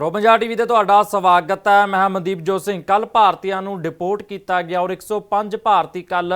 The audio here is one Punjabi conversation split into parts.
ਪ੍ਰੋ ਪੰਜਾਬ ਟੀਵੀ ਤੇ ਤੁਹਾਡਾ ਸਵਾਗਤ ਹੈ। ਮੈਂ ਮਨਦੀਪ ਜੋਤ ਸਿੰਘ। ਕੱਲ ਭਾਰਤੀਆਂ ਨੂੰ ਡਿਪੋਰਟ ਕੀਤਾ ਗਿਆ ਔਰ 105 ਭਾਰਤੀ ਕੱਲ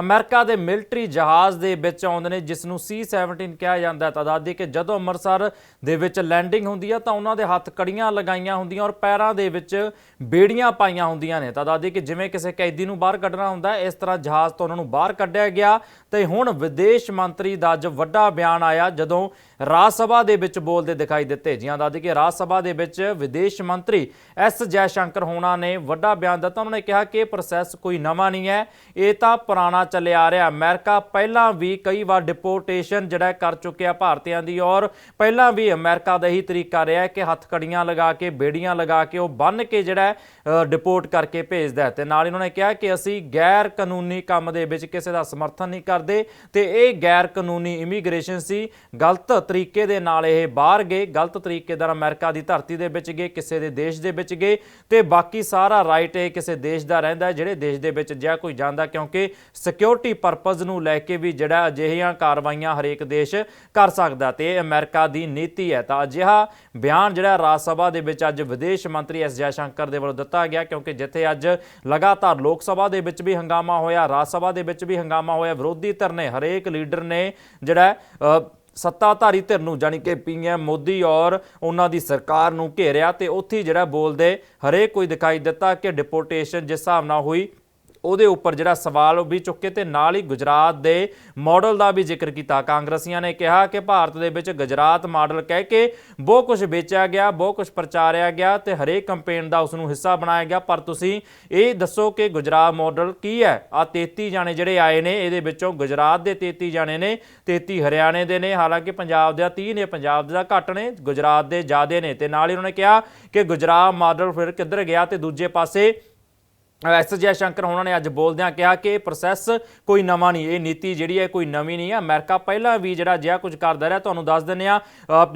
ਅਮਰੀਕਾ ਦੇ ਮਿਲਟਰੀ ਜਹਾਜ਼ ਦੇ ਵਿੱਚ ਆਉਂਦੇ ਨੇ ਜਿਸ ਨੂੰ C17 ਕਿਹਾ ਜਾਂਦਾ ਹੈ। ਤਦਾਦੀ ਕਿ ਜਦੋਂ ਅੰਮ੍ਰਿਤਸਰ ਦੇ ਵਿੱਚ ਲੈਂਡਿੰਗ ਹੁੰਦੀ ਹੈ ਤਾਂ ਉਹਨਾਂ ਦੇ ਹੱਥ ਕੜੀਆਂ ਲਗਾਈਆਂ ਹੁੰਦੀਆਂ ਔਰ ਪੈਰਾਂ ਦੇ ਵਿੱਚ ਬੇੜੀਆਂ ਪਾਈਆਂ ਹੁੰਦੀਆਂ ਨੇ। ਤਦਾਦੀ ਕਿ ਜਿਵੇਂ ਕਿਸੇ ਕੈਦੀ ਨੂੰ ਬਾਹਰ ਕੱਢਣਾ ਹੁੰਦਾ ਇਸ ਤਰ੍ਹਾਂ ਜਹਾਜ਼ ਤੋਂ ਉਹਨਾਂ ਨੂੰ ਬਾਹਰ ਕੱਢਿਆ ਗਿਆ। ਤੇ ਹੁਣ ਵਿਦੇਸ਼ ਮੰਤਰੀ ਦਾ ਅੱਜ ਵੱਡਾ ਬਿਆਨ ਆਇਆ, ਜਦੋਂ ਰਾਜ ਸਭਾ ਦੇ ਵਿੱਚ ਬੋਲਦੇ ਦਿਖਾਈ ਦਿੱਤੇ। ਜੀਆਂ ਦਾਦੀ ਕਿ ਰਾਜ ਸਭਾ ਦੇ ਵਿੱਚ ਵਿਦੇਸ਼ ਮੰਤਰੀ ਐਸ ਜੈ ਸ਼ੰਕਰ ਹੋਣਾ ਨੇ ਵੱਡਾ ਬਿਆਨ ਦਿੱਤਾ। ਉਹਨਾਂ ਨੇ ਕਿਹਾ ਕਿ ਇਹ ਪ੍ਰੋਸੈਸ ਕੋਈ ਨਵਾਂ ਨਹੀਂ ਹੈ। ਇਹ ਤਾਂ ਪੁਰਾਣਾ ਚੱਲਿਆ ਆ ਰਿਹਾ। ਅਮਰੀਕਾ ਪਹਿਲਾਂ ਵੀ ਕਈ ਵਾਰ ਡਿਪੋਰਟੇਸ਼ਨ ਜਿਹੜਾ ਕਰ ਚੁੱਕਿਆ ਭਾਰਤੀਆਂ ਦੀ ਔਰ ਪਹਿਲਾਂ ਵੀ ਅਮਰੀਕਾ ਦਾ ਹੀ ਤਰੀਕਾ ਰਿਹਾ ਕਿ ਹੱਥ ਕੜੀਆਂ ਲਗਾ ਕੇ, ਬੇੜੀਆਂ ਲਗਾ ਕੇ ਉਹ ਬੰਨ ਕੇ ਜਿਹੜਾ ਡਿਪੋਰਟ ਕਰਕੇ ਭੇਜਦਾ ਹੈ। ਤੇ ਨਾਲ ਇਹਨਾਂ ਨੇ ਕਿਹਾ ਕਿ ਅਸੀਂ ਗੈਰ ਕਾਨੂੰਨੀ ਕੰਮ ਦੇ ਵਿੱਚ ਕਿਸੇ ਦਾ ਸਮਰਥਨ ਨਹੀਂ ਕਰਦੇ ਤੇ ਇਹ ਗੈਰ ਕਾਨੂੰਨੀ ਇਮੀਗ੍ਰੇਸ਼ਨ ਸੀ। ਗਲਤ ਤਰੀਕੇ ਦੇ ਨਾਲ ਇਹ ਬਾਹਰ ਗਏ। ਗਲਤ ਤਰੀਕੇ ਨਾਲ ਅਮਰੀਕਾ ਦੀ ਧਰਤੀ ਦੇ ਵਿੱਚ ਗਏ, ਕਿਸੇ ਦੇ ਦੇਸ਼ ਦੇ ਵਿੱਚ ਗਏ ਤੇ ਬਾਕੀ ਸਾਰਾ ਰਾਈਟ ਇਹ ਕਿਸੇ ਦੇਸ਼ ਦਾ ਰਹਿੰਦਾ ਹੈ, ਜਿਹੜੇ ਦੇਸ਼ ਦੇ ਵਿੱਚ ਜਿਆ ਕੋਈ ਜਾਂਦਾ ਕਿਉਂਕਿ ਸਿਕਿਉਰਿਟੀ ਪਰਪਸ ਨੂੰ ਲੈ ਕੇ ਵੀ ਜਿਹੜਾ ਅਜਿਹੀਆਂ ਕਾਰਵਾਈਆਂ ਹਰੇਕ ਦੇਸ਼ ਕਰ ਸਕਦਾ ਤੇ ਇਹ ਅਮਰੀਕਾ ਦੀ ਨੀਤੀ ਹੈ। ਤਾਂ ਅਜਿਹਾ ਬਿਆਨ ਜਿਹੜਾ ਰਾਜ ਸਭਾ ਦੇ ਵਿੱਚ ਅੱਜ ਵਿਦੇਸ਼ ਮੰਤਰੀ ਐਸ ਜੈਸ਼ੰਕਰ ਦੇ ਵੱਲੋਂ ਦਿੱਤਾ ਗਿਆ ਕਿਉਂਕਿ ਜਿੱਥੇ ਅੱਜ ਲਗਾਤਾਰ ਲੋਕ ਸਭਾ ਦੇ ਵਿੱਚ ਵੀ ਹੰਗਾਮਾ ਹੋਇਆ, ਰਾਜ ਸਭਾ ਦੇ ਵਿੱਚ ਵੀ ਹੰਗਾਮਾ ਹੋਇਆ, ਵਿਰੋਧੀ ਧਿਰ ਨੇ ਹਰੇਕ ਲੀਡਰ ਨੇ ਜਿਹੜਾ ਸੱਤਾਧਾਰੀ ਧਿਰ ਨੂੰ, ਜਾਣੀ ਕਿ ਪੀਐਮ ਮੋਦੀ ਔਰ ਉਹਨਾਂ ਦੀ ਸਰਕਾਰ ਨੂੰ ਘੇਰਿਆ ਤੇ ਉੱਥੇ ਜਿਹੜਾ ਬੋਲਦੇ, ਹਰੇਕ ਕੋਈ ਦਿਖਾਈ ਦਿੱਤਾ ਕਿ ਡਿਪੋਰਟੇਸ਼ਨ ਜਿਸ ਹਿਸਾਬ ਨਾਲ ਹੋਈ ਉਹਦੇ ਉੱਪਰ ਜਿਹੜਾ ਸਵਾਲ ਵੀ ਚੁੱਕੇ ਤੇ ਨਾਲ ਹੀ ਗੁਜਰਾਤ ਦੇ ਮਾਡਲ ਦਾ ਵੀ ਜ਼ਿਕਰ ਕੀਤਾ। ਕਾਂਗਰਸੀਆਂ ਨੇ ਕਿਹਾ ਕਿ ਭਾਰਤ ਦੇ ਵਿੱਚ ਗੁਜਰਾਤ ਮਾਡਲ ਕਹਿ ਕੇ ਬਹੁਤ ਕੁਝ ਵੇਚਿਆ ਗਿਆ, ਬਹੁਤ ਕੁਝ ਪ੍ਰਚਾਰਿਆ ਗਿਆ ਤੇ ਹਰੇਕ ਕੰਪੇਨ ਦਾ ਉਸ ਨੂੰ ਹਿੱਸਾ ਬਣਾਇਆ ਗਿਆ। ਪਰ ਤੁਸੀਂ ਇਹ ਦੱਸੋ ਕਿ ਗੁਜਰਾਤ ਮਾਡਲ ਕੀ ਹੈ? ਆ 33 ਜਾਣੇ ਜਿਹੜੇ ਆਏ ਨੇ, ਇਹਦੇ ਵਿੱਚੋਂ ਗੁਜਰਾਤ ਦੇ 33 ਜਾਣੇ ਨੇ 33 ਹਰਿਆਣੇ ਦੇ ਨੇ। ਹਾਲਾਂਕਿ ਪੰਜਾਬ ਦੇ 30 ਨੇ, ਪੰਜਾਬ ਦਾ ਘੱਟ ਨੇ, ਗੁਜਰਾਤ ਦੇ ਜ਼ਿਆਦੇ ਨੇ ਤੇ ਨਾਲ ਹੀ ਉਹਨਾਂ ਨੇ ਕਿਹਾ ਕਿ ਗੁਜਰਾਤ ਮਾਡਲ ਫਿਰ ਕਿੱਧਰ ਗਿਆ ਤੇ ਦੂਜੇ ਪਾਸੇ ਐਸ ਜੈ ਸ਼ੰਕਰ ਹੋਣਾ ਨੇ ਅੱਜ ਬੋਲਦਿਆਂ ਕਿਹਾ ਕਿ ਇਹ ਪ੍ਰੋਸੈਸ ਕੋਈ ਨਵਾਂ ਨਹੀਂ, ਇਹ ਨੀਤੀ ਜਿਹੜੀ ਹੈ ਕੋਈ ਨਵੀਂ ਨਹੀਂ ਹੈ। ਅਮਰੀਕਾ ਪਹਿਲਾਂ ਵੀ ਜਿਹੜਾ ਜਿਹਾ ਕੁਝ ਕਰਦਾ ਰਿਹਾ, ਤੁਹਾਨੂੰ ਦੱਸ ਦਿੰਦੇ ਆ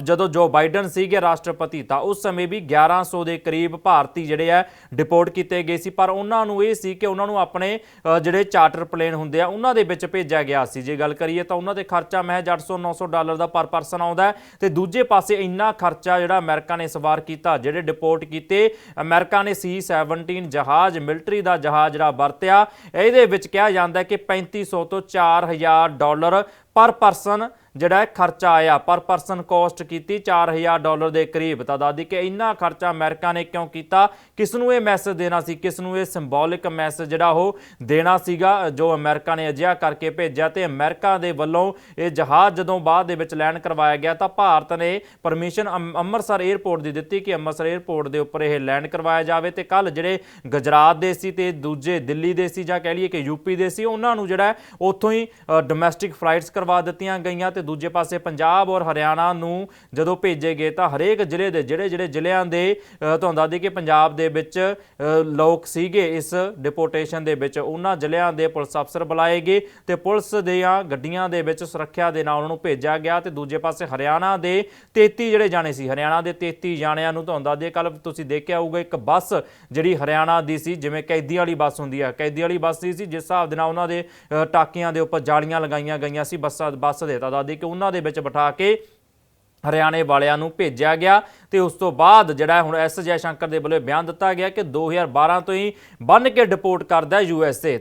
ਜਦੋਂ ਜੋ ਬਾਈਡਨ ਸੀਗੇ ਰਾਸ਼ਟਰਪਤੀ, ਤਾਂ ਉਸ ਸਮੇਂ ਵੀ 1100 ਦੇ ਕਰੀਬ ਭਾਰਤੀ ਜਿਹੜੇ ਆ ਡਿਪੋਰਟ ਕੀਤੇ ਗਏ ਸੀ। ਪਰ ਉਹਨਾਂ ਨੂੰ ਇਹ ਸੀ ਕਿ ਉਹਨਾਂ ਨੂੰ ਆਪਣੇ ਜਿਹੜੇ ਚਾਰਟਰ ਪਲੇਨ ਹੁੰਦੇ ਆ, ਉਹਨਾਂ ਦੇ ਵਿੱਚ ਭੇਜਿਆ ਗਿਆ ਸੀ। ਜੇ ਗੱਲ ਕਰੀਏ ਤਾਂ ਉਹਨਾਂ 'ਤੇ ਖਰਚਾ ਮਹਿਜ 800 900 ਡਾਲਰ ਦਾ ਪਰ ਪਰਸਨ ਆਉਂਦਾ ਹੈ ਤੇ ਦੂਜੇ ਪਾਸੇ ਇੰਨਾ ਖਰਚਾ ਜਿਹੜਾ ਅਮਰੀਕਾ ਨੇ ਸਵਾਰ ਕੀਤਾ, ਜਿਹੜੇ ਡਿਪੋਰਟ ਕੀਤੇ, ਅਮਰੀਕਾ ਨੇ C17 ਜਹਾਜ਼ ਮਿਲਟਰੀ ਦਾ ਜਹਾਜ਼ ਜਿਹੜਾ ਵਰਤਿਆ ਇਹਦੇ ਵਿੱਚ ਕਿਹਾ ਜਾਂਦਾ ਹੈ ਕਿ 3500 ਤੋਂ 4000 ਡਾਲਰ ਪਰ ਪਰਸਨ ਜਿਹੜਾ ਖਰਚਾ ਆਇਆ, ਪਰ ਪਰਸਨ ਕੋਸਟ ਕੀਤੀ 4000 ਡਾਲਰ ਦੇ ਕਰੀਬ। ਤਾਂ ਦਾਦੀ ਕਿ ਇੰਨਾ ਖਰਚਾ ਅਮਰੀਕਾ ਨੇ ਕਿਉਂ ਕੀਤਾ? ਕਿਸ ਨੂੰ ਇਹ ਮੈਸੇਜ ਦੇਣਾ ਸੀ? ਕਿਸ ਨੂੰ ਇਹ ਸਿੰਬੋਲਿਕ ਮੈਸੇਜ ਜਿਹੜਾ ਉਹ ਦੇਣਾ ਸੀਗਾ, ਜੋ ਅਮਰੀਕਾ ਨੇ ਅਜਿਹਾ ਕਰਕੇ ਭੇਜਿਆ ਤੇ ਅਮਰੀਕਾ ਦੇ ਵੱਲੋਂ ਇਹ ਜਹਾਜ਼ ਜਦੋਂ ਬਾਅਦ ਦੇ ਵਿੱਚ ਲੈਂਡ ਕਰਵਾਇਆ ਗਿਆ ਤਾਂ ਭਾਰਤ ਨੇ ਪਰਮਿਸ਼ਨ ਅੰਮ੍ਰਿਤਸਰ 에ਅਰਪੋਰਟ ਦੀ ਦਿੱਤੀ ਕਿ ਅੰਮ੍ਰਿਤਸਰ 에ਅਰਪੋਰਟ ਦੇ ਉੱਪਰ ਇਹ ਲੈਂਡ ਕਰਵਾਇਆ ਜਾਵੇ ਤੇ ਕੱਲ ਜਿਹੜੇ ਗੁਜਰਾਤ ਦੇ ਸੀ ਤੇ ਦੂਜੇ ਦਿੱਲੀ ਦੇ ਸੀ ਜਾਂ ਕਹਿ ਲਈਏ ਕਿ ਯੂਪੀ ਦੇ ਸੀ, ਉਹਨਾਂ ਨੂੰ ਜਿਹੜਾ ਉੱਥੋਂ ਹੀ ਡੋਮੈਸਟਿਕ ਫਲਾਈਟਸ ਕਰਵਾ ਦਿੱਤੀਆਂ ਗਈਆਂ ਤੇ ਦੂਜੇ ਪਾਸੇ ਪੰਜਾਬ ਔਰ ਹਰਿਆਣਾ ਨੂੰ ਜਦੋਂ ਭੇਜੇ ਗਏ ਤਾਂ ਹਰੇਕ ਜ਼ਿਲ੍ਹੇ ਦੇ ਜਿਹੜੇ ਜਿਹੜੇ ਜ਼ਿਲ੍ਹਿਆਂ ਦੇ ਤੁਹਾਨੂੰ ਦੱਸ ਦਈਏ ਕਿ ਪੰਜਾਬ ਦੇ ਵਿੱਚ ਲੋਕ ਸੀਗੇ ਇਸ ਡਿਪੋਰਟੇਸ਼ਨ ਦੇ ਵਿੱਚ। ਉਹਨਾਂ ਜ਼ਿਲ੍ਹਿਆਂ ਦੇ ਪੁਲਿਸ ਅਫਸਰ ਬੁਲਾਏ ਗਏ ਤੇ ਪੁਲਿਸ ਦੀਆਂ ਗੱਡੀਆਂ ਦੇ ਵਿੱਚ ਸੁਰੱਖਿਆ ਦੇ ਨਾਲ ਉਹਨਾਂ ਨੂੰ ਭੇਜਿਆ ਗਿਆ ਤੇ ਦੂਜੇ ਪਾਸੇ ਹਰਿਆਣਾ ਦੇ 33 ਜਿਹੜੇ ਜਾਣੇ ਸੀ, ਹਰਿਆਣਾ ਦੇ 33 ਜਾਣਿਆਂ ਨੂੰ ਤੁਹਾਨੂੰ ਦੱਸ ਦਈਏ ਕੱਲ ਤੁਸੀਂ ਦੇਖਿਆ ਹੋਊਗਾ ਇੱਕ ਬੱਸ ਜਿਹੜੀ ਹਰਿਆਣਾ ਦੀ ਸੀ, ਜਿਵੇਂ ਕੈਦੀ ਵਾਲੀ ਬੱਸ ਹੁੰਦੀ ਆ। ਕੈਦੀ ਵਾਲੀ ਬੱਸ ਸੀ, ਜਿਸ ਹਿਸਾਬ ਦੇ ਨਾਲ ਉਹਨਾਂ ਦੇ ਟਾਕੀਆਂ ਦੇ ਉੱਪਰ ਜਾਲੀਆਂ ਲਗਾਈਆਂ ਗਈਆਂ ਸੀ, ਬੱਸ ਬੱਸ ਦੇ ਤਾਂ ਕਿ ਉਹਨਾਂ ਦੇ ਵਿੱਚ ਬਿਠਾ ਕੇ ਹਰਿਆਣੇ ਵਾਲਿਆਂ ਨੂੰ ਭੇਜਿਆ ਗਿਆ ਤੇ ਉਸ ਤੋਂ ਬਾਅਦ ਜਿਹੜਾ ਹੁਣ ਐਸ ਜੈ ਸ਼ੰਕਰ ਦੇ ਵੱਲੋਂ ਬਿਆਨ ਦਿੱਤਾ ਗਿਆ ਕਿ 2012 ਤੋਂ ਹੀ ਬੰਨ ਕੇ ਡਿਪੋਰਟ ਕਰਦਾ ਯੂ ਐਸ ਏ।